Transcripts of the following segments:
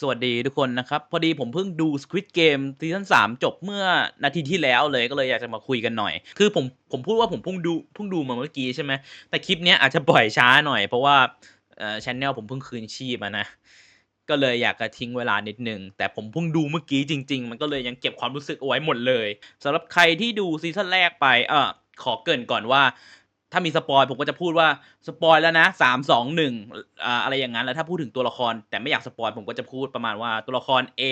สวัสดีทุกคนนะครับ พอดีผมเพิ่งดู Squid Game ซีซั่น3จบเมื่อนาทีที่แล้วเลยก็เลยอยากจะมาคุยกันหน่อย คือผมผมพูดว่าผมเพิ่งดูเพิ่งดูมาเมื่อกี้ใช่ไหมแต่คลิปเนี้ยอาจจะปล่อยช้าหน่อยเพราะว่าเอ่อชแนลผมเพิ่งคืนชีพอะนะ ก็เลยอยากจะทิ้งเวลานิดนึง แต่ผมเพิ่งดูเมื่อกี้จริง ๆ มันก็เลยยังเก็บความรู้สึกเอาไว้หมดเลยสำหรับใครที่ดูซีซั่นแรกไปเออขอเกรินก่อนว่า ถ้ามีสปอยผมก็จะพูดว่าสปอยแล้วนะสามสองหนึ่งอะไรอย่างนั้นแล้วถ้าพูดถึงตัวละคร แต่ไม่อยากสปอยผมก็จะพูดประมาณว่าตัวละคร A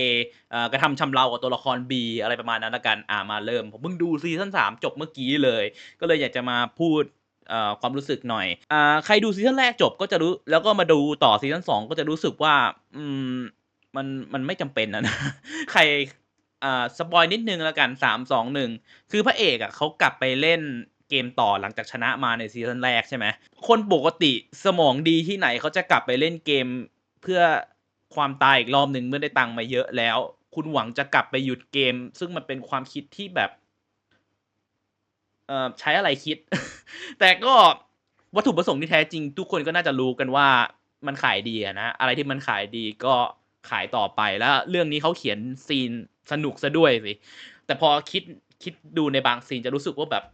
เอกระทำชำเรากับตัวละคร B อะไรประมาณนั้นละกันอ่ามาเริ่ม ผมเพิ่งดูซีซั่นสามจบเมื่อกี้เลย ก็เลยอยากจะมาพูดความรู้สึกหน่อยอใครดูซีซั่นแรกจบก็จะรู้แล้วก็มาดูต่อซีซั่นสองก็จะรู้สึกว่าอืมมันมันไม่จำเป็นนะนะใครอ่าสปอยนิดนึงแล้วกันสามสองหนึ่งคือพระเอกอะเขากลับไปเล่น เกมต่อหลังจากชนะมาในซีซั่นแรกใช่ไหมคนปกติสมองดีที่ไหนเขาจะกลับไปเล่นเกมเพื่อความตายอีกรอบหนึ่งเมื่อได้ตังค์มาเยอะแล้ว คุณหวังจะกลับไปหยุดเกม ซึ่งมันเป็นความคิดที่แบบเอ่อใช้อะไรคิด แต่ก็วัตถุประสงค์ที่แท้จริง ทุกคนก็น่าจะรู้กันว่ามันขายดีนะ อะไรที่มันขายดีก็ขายต่อไปแล้ว เรื่องนี้เขาเขียนซีนสนุกซะด้วยสิ แต่พอคิดคิดดูในบางซีนจะรู้สึกว่าแบบ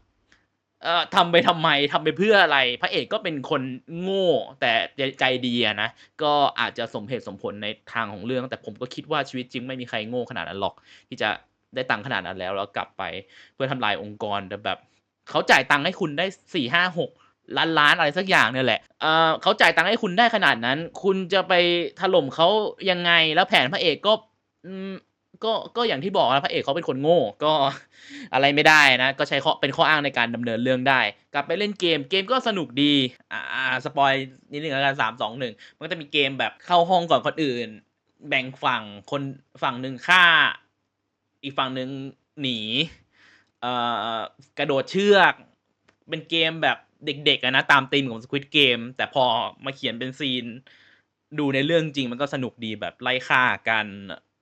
เอ่อทำไปทำไมทำไปเพื่ออะไร พระเอกก็เป็นคนโง่ แต่ใจดีนะ ก็อาจจะสมเหตุสมผลในทางของเรื่อง แต่ผมก็คิดว่าชีวิตจริงไม่มีใครโง่ขนาดนั้นหรอก ที่จะได้ตังค์ขนาดนั้นแล้วแล้วกลับไปเพื่อทำลายองค์กรแต่แบบเขาจ่ายตังค์ให้คุณได้สี่ห้าหกล้านล้านอะไรสักอย่างเนี่ยแหละเออเขาจ่ายตังค์ให้คุณได้ขนาดนั้น คุณจะไปถล่มเขายังไงแล้วแผนพระเอกก็ ก็ก็อย่างที่บอกนะพระเอกเขาเป็นคนโง่ก็อะไรไม่ได้นะ ก็ใช้ข้อเป็นข้ออ้างในการดำเนินเรื่องได้ กลับไปเล่นเกมเกมก็สนุกดีอ่าสปอยนิดนึงแล้วกันสามสองหนึ่งมันก็จะมีเกมแบบเข้าห้องก่อนคนอื่น แบ่งฝั่งคนฝั่งหนึ่งฆ่า อีกฝั่งหนึ่งหนีเอ่อกระโดดเชือก เป็นเกมแบบเด็กๆนะตามธีมของ Squid Game แต่พอมาเขียนเป็นซีน ดูในเรื่องจริงมันก็สนุกดีแบบไล่ฆ่ากัน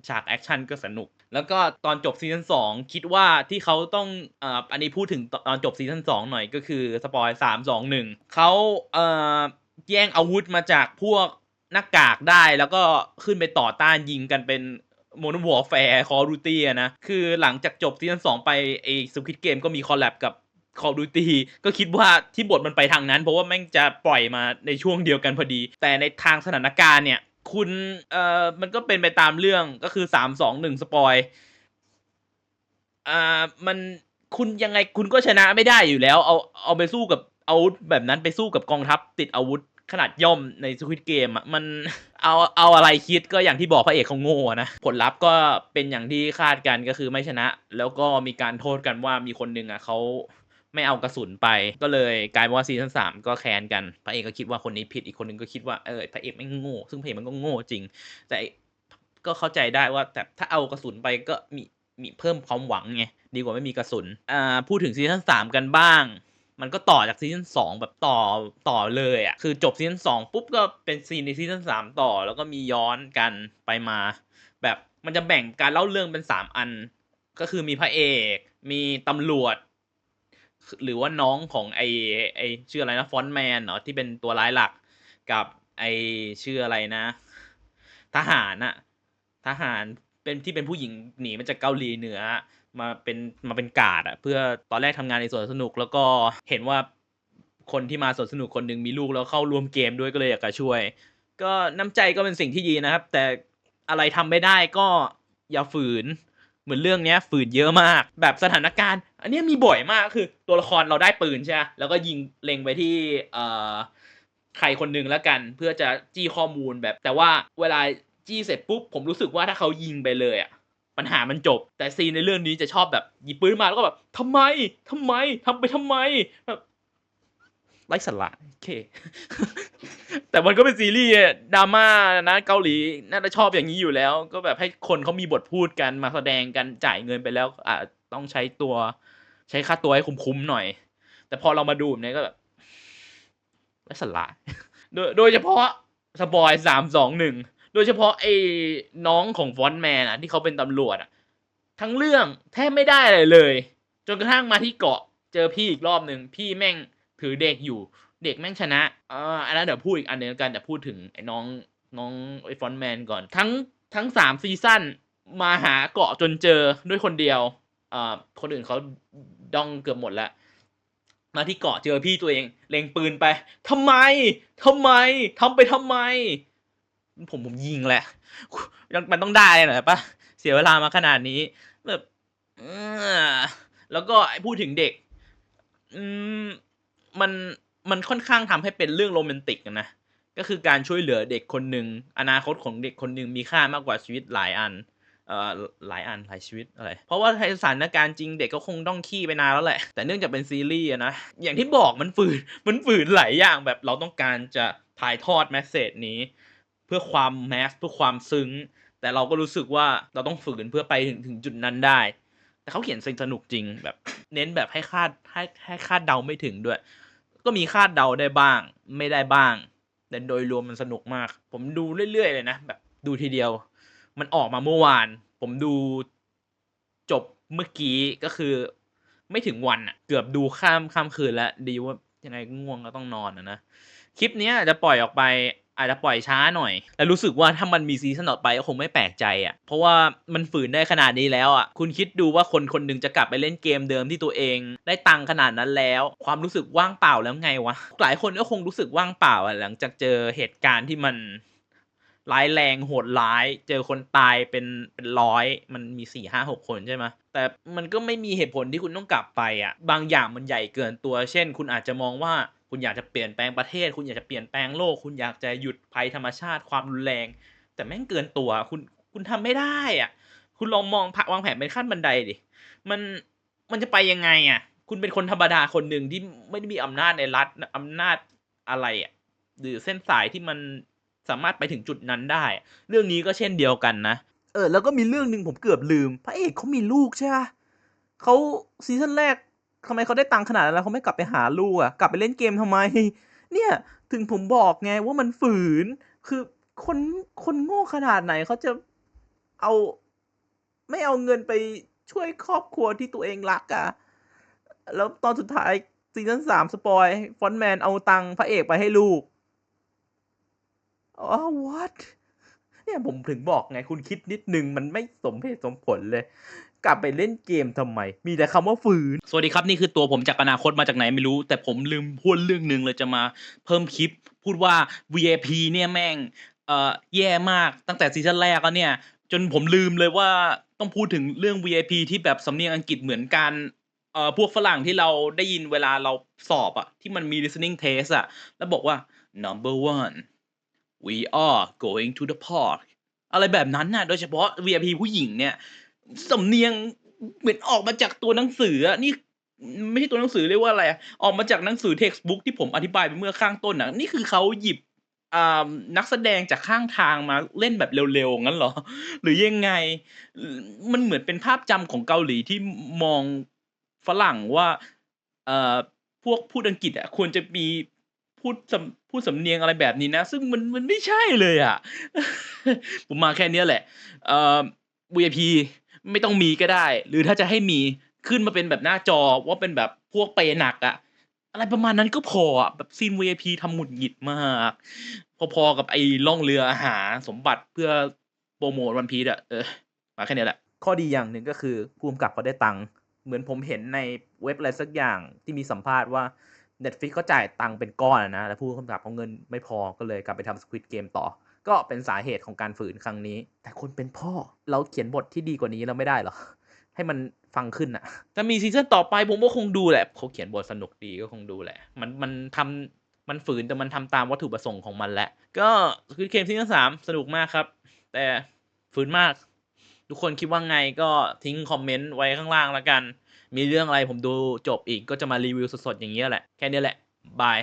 ฉากแอคชั่นก็สนุก แล้วก็ตอนจบซีซั่นสองคิดว่าที่เขาต้องเอ่ออันนี้พูดถึงตอนจบซีซั่นสองหน่อยก็คือสปอยสามสองหนึ่งเขาเอ่อแย่งอาวุธมาจากพวกหน้ากากได้แล้วก็ขึ้นไปต่อต้านยิงกันเป็นโมนวอร์แฟร์คอร์ดูตี้นะ คือหลังจากจบซีซั่นสองไปไอ้สควิตเกมก็มีคอลแลบกับ Call of Duty ก็คิดว่าที่บทมันไปทางนั้น เพราะว่าแม่งจะปล่อยมาในช่วงเดียวกันพอดี แต่ในทางสถานการณ์เนี่ย คุณเอ่อมันก็เป็นไปตามเรื่องก็คือสามสองหนึ่งสปอยอ่ามันคุณยังไงคุณก็ชนะไม่ได้อยู่แล้ว เอาเอาไปสู้กับอาวุธแบบนั้นไปสู้กับกองทัพติดอาวุธขนาดย่อมในสควิตเกมอะมันเอาเอาอะไรคิดก็อย่างที่บอกพระเอกเขาโง่นะ ผลลัพธ์ก็เป็นอย่างที่คาดกันก็คือไม่ชนะ แล้วก็มีการโทษกันว่ามีคนหนึ่งอะเขา ไม่เอากระสุนไป ก็เลยกลายเป็นว่าซีซั่นสามก็แค้นกันพระเอกก็คิดว่าคนนี้ผิดอีกคนหนึงก็คิดว่าเออพระเอกไม่โง่ซึ่งพระเอกมันก็โง่จริง แต่ก็เข้าใจได้ว่าแต่ถ้าเอากระสุนไปก็มีมีเพิ่มความหวังไงดีกว่าไม่มีกระสุนอ่าพูดถึงซีซั่นสามกันบ้าง มันก็ต่อจากซีซั่นสองแบบต่อต่อเลยอะ่ะคือจบซีซั่นสองปุ๊บก็เป็นซีนในซีซั่นสามต่อ แล้วก็มีย้อนกันไปมา แบบมันจะแบ่งการเล่าเรื่องเป็นสามอัน ก็คือมีพระเอก มีตำรวจ หรือว่าน้องของไอไอชื่ออะไรนะฟอนแมนเนาะที่เป็นตัวร้ายหลักกับไอชื่ออะไรนะ ทหารอะทหารเป็นที่เป็นผู้หญิงหนีมาจากเกาหลีเหนือ มาเป็นมาเป็นกาดอะเพื่อตอนแรกทำงานในสวนสนุกแล้วก็เห็นว่าคนที่มาสวนสนุกคนหนึ่งมีลูกแล้วเข้าร่วมเกมด้วยก็เลยอยากจะช่วย ก็น้ำใจก็เป็นสิ่งที่ดีนะครับ แต่อะไรทำไม่ได้ก็อย่าฝืน เหมือนเรื่องเนี้ยฝืนเยอะมาก แบบสถานการณ์ อันนี้มีบ่อยมากคือตัวละครเราได้ปืนใช่ไหมแล้วก็ยิงเล็งไปที่เอ่อใครคนหนึ่งแล้วกัน เพื่อจะจี้ข้อมูลแบบ แต่ว่าเวลาจี้เสร็จปุ๊บผมรู้สึกว่าถ้าเขายิงไปเลยอะปัญหามันจบ แต่ซีนในเรื่องนี้จะชอบแบบหยิบปืนมาแล้วก็แบบทำไมทำไมทำไปทำไมแบบไร้สาระโอเค แต่มันก็เป็นซีรีส์ดราม่านะเกาหลีน่าจะชอบอย่างนี้อยู่แล้ว ก็แบบให้คนเขามีบทพูดกันมาแสดงกันจ่ายเงินไปแล้วอะต้องใช้ตัวใช้ค่าตัวให้คุ้มๆหน่อย แต่พอเรามาดูแบบนี้ก็แบบไร้สาระโดยโดยเฉพาะสปอยสามสองหนึ่งโดยเฉพาะไอ้น้องของฟอนแมนอะที่เขาเป็นตำรวจอะทั้งเรื่องแทบไม่ได้อะไรเลย จนกระทั่งมาที่เกาะเจอพี่อีกรอบหนึ่งพี่แม่งถือเด็กอยู่ เด็กแม่งชนะอ่าอันนั้นเดี๋ยวพูดอีกอันหนึ่งกันแต่พูดถึงไอ้น้องน้องไอ้ฟอนแมนก่อน ทั้งทั้งสามซีซั่นมาหาเกาะจนเจอด้วยคนเดียวอ่าคนอื่นเขาดองเกือบหมดแล้วมาที่เกาะเจอพี่ตัวเอง เล็งปืนไปทำไมทำไมทำไปทำไม ผมผมยิงแหละ มันต้องได้หน่อยปะเสียเวลามาขนาดนี้แบบแล้วก็พูดถึงเด็ก อืม มัน มันค่อนข้างทำให้เป็นเรื่องโรแมนติกนะก็คือการช่วยเหลือเด็กคนหนึ่งอนาคตของเด็กคนหนึ่งมีค่ามากกว่าชีวิตหลายอันเอ่อหลายอันหลายชีวิตอะไร เพราะว่าในสถานการณ์จริงเด็กก็คงต้องขี้ไปนานแล้วแหละ แต่เนื่องจากเป็นซีรีส์นะ อย่างที่บอกมันฝืน มันฝืนหลายอย่างแบบเราต้องการจะถ่ายทอดแมสเซจนี้ เพื่อความแมสเพื่อความซึ้ง แต่เราก็รู้สึกว่าเราต้องฝืนเพื่อไปถึงถึงจุดนั้นได้ แต่เขาเขียนสนุกจริงแบบ เน้นแบบให้คาดให้ให้คาดเดาไม่ถึงด้วย ก็มีคาดเดาได้บ้าง ไม่ได้บ้าง แต่โดยรวมมันสนุกมาก ผมดูเรื่อยๆเลยนะ แบบดูทีเดียว มันออกมาเมื่อวาน ผมดูจบเมื่อกี้ก็คือ ไม่ถึงวันอะเกือบดูข้ามข้ามคืนแล้ว ดีว่ายังไงง่วงก็ต้องนอนนะนะ คลิปนี้จะปล่อยออกไป อาจจะปล่อยช้าหน่อย แต่รู้สึกว่าถ้ามันมีซีซั่นต่อไปก็คงไม่แปลกใจอะ เพราะว่ามันฝืนได้ขนาดนี้แล้วอะ คุณคิดดูว่าคนคนหนึ่งจะกลับไปเล่นเกมเดิมที่ตัวเอง ได้ตังขนาดนั้นแล้ว ความรู้สึกว่างเปล่าแล้วไงวะ หลายคนก็คงรู้สึกว่างเปล่าอะหลังจากเจอเหตุการณ์ที่มันร้ายแรงโหดร้าย เจอคนตายเป็นเป็นร้อย มันมีสี่ห้าหกคนใช่ไหมแต่มันก็ไม่มีเหตุผลที่คุณต้องกลับไปอะ บางอย่างมันใหญ่เกินตัว เช่น คุณอาจจะมองว่า คุณอยากจะเปลี่ยนแปลงประเทศ คุณอยากจะเปลี่ยนแปลงโลก คุณอยากจะหยุดภัยธรรมชาติความรุนแรง แต่แม่งเกินตัวคุณคุณทำไม่ได้อะ คุณลองมองวางแผนเป็นขั้นบันไดดิมันมันจะไปยังไงอะ คุณเป็นคนธรรมดาคนหนึ่งที่ไม่ได้มีอำนาจในรัฐอำนาจอะไรอะหรือเส้นสายที่มันสามารถไปถึงจุดนั้นได้ เรื่องนี้ก็เช่นเดียวกันนะ เออ แล้วก็มีเรื่องหนึ่งผมเกือบลืม พระเอกเขามีลูกใช่ไหมเขาซีซั่นแรก ทำไมเขาได้ตังค์ขนาดนั้นแล้วเขาไม่กลับไปหาลูกอะกลับไปเล่นเกมทำไม เนี่ยถึงผมบอกไงว่ามันฝืน คือคนคนโง่ขนาดไหนเขาจะเอา ไม่เอาเงินไปช่วยครอบครัวที่ตัวเองรักอะแล้วตอนสุดท้ายซีซั่นสามสปอยฟอนแมนเอาตังค์พระเอกไปให้ลูกอ๋อ what เนี่ยผมถึงบอกไงคุณคิดนิดนึงมันไม่สมเหตุสมผลเลย กลับไปเล่นเกมทำไม มีแต่คำว่าฝืน สวัสดีครับ นี่คือตัวผมจากอนาคตมาจากไหนไม่รู้ แต่ผมลืมพูดเรื่องหนึ่งเลยจะมาเพิ่มคลิป พูดว่า VIP เนี่ยแม่งเอ่อแย่มากตั้งแต่ซีซั่นแรกแล้วเนี่ย จนผมลืมเลยว่าต้องพูดถึงเรื่อง VIP ที่แบบสำเนียงอังกฤษเหมือนกันเอ่อพวกฝรั่งที่เราได้ยินเวลาเราสอบอะที่มันมี listening test อะแล้วบอกว่า number one we are going to the park อะไรแบบนั้นน่ะ โดยเฉพาะ VIP ผู้หญิงเนี่ย สำเนียงเหมือนออกมาจากตัวหนังสืออะนี่ไม่ใช่ตัวหนังสือเรียกว่าอะไรอะออกมาจากหนังสือ textbook ที่ผมอธิบายไปเมื่อข้างต้นน่ะนี่คือเขาหยิบอ่านักแสดงจากข้างทางมาเล่นแบบเร็วๆงั้นเหรอ หรือยังไง มันเหมือนเป็นภาพจำของเกาหลีที่มองฝรั่งว่าเอ่อพวกพูดอังกฤษอะควรจะมีพูดสำพูดสำเนียงอะไรแบบนี้นะ ซึ่งมันมันไม่ใช่เลยอะผมมาแค่เนี้ยแหละเอ่อ VIP ไม่ต้องมีก็ได้ หรือถ้าจะให้มีขึ้นมาเป็นแบบหน้าจอว่าเป็นแบบพวกเปย์หนักอะอะไรประมาณนั้นก็พออะแบบซีน VIP ทำหงุดหงิดมาก พอๆกับไอ้ล่องเรือหาสมบัติเพื่อโปรโมทวันพี e อะเออมาแค่นี้แหละ ข้อดีอย่างหนึ่งก็คือผู้กำกับเขาได้ตังค์เหมือนผมเห็นในเว็บอะไรสักอย่างที่มีสัมภาษณ์ว่า Netflix เขาจ่ายตังค์เป็นก้อนนะ แล้วผู้กำกับเขาเงินไม่พอก็เลยกลับไปทำ Squid Game ต่อ ก็เป็นสาเหตุของการฝืนครั้งนี้ แต่คนเป็นพ่อเราเขียนบทที่ดีกว่านี้เราไม่ได้หรอ ให้มันฟังขึ้นอะถ้ามีซีซั่นต่อไปผมก็คงดูแหละเขาเขียนบทสนุกดีก็คงดูแหละ มันมันทำมันฝืนแต่มันทำตามวัตถุประสงค์ของมันแหละ ก็ Squid Game ซีซั่นสามสนุกมากครับ แต่ฝืนมาก ทุกคนคิดว่าไงก็ทิ้งคอมเมนต์ไว้ข้างล่างแล้วกัน มีเรื่องอะไรผมดูจบอีกก็จะมารีวิวสดๆอย่างเงี้ยแหละ แค่นี้แหละบาย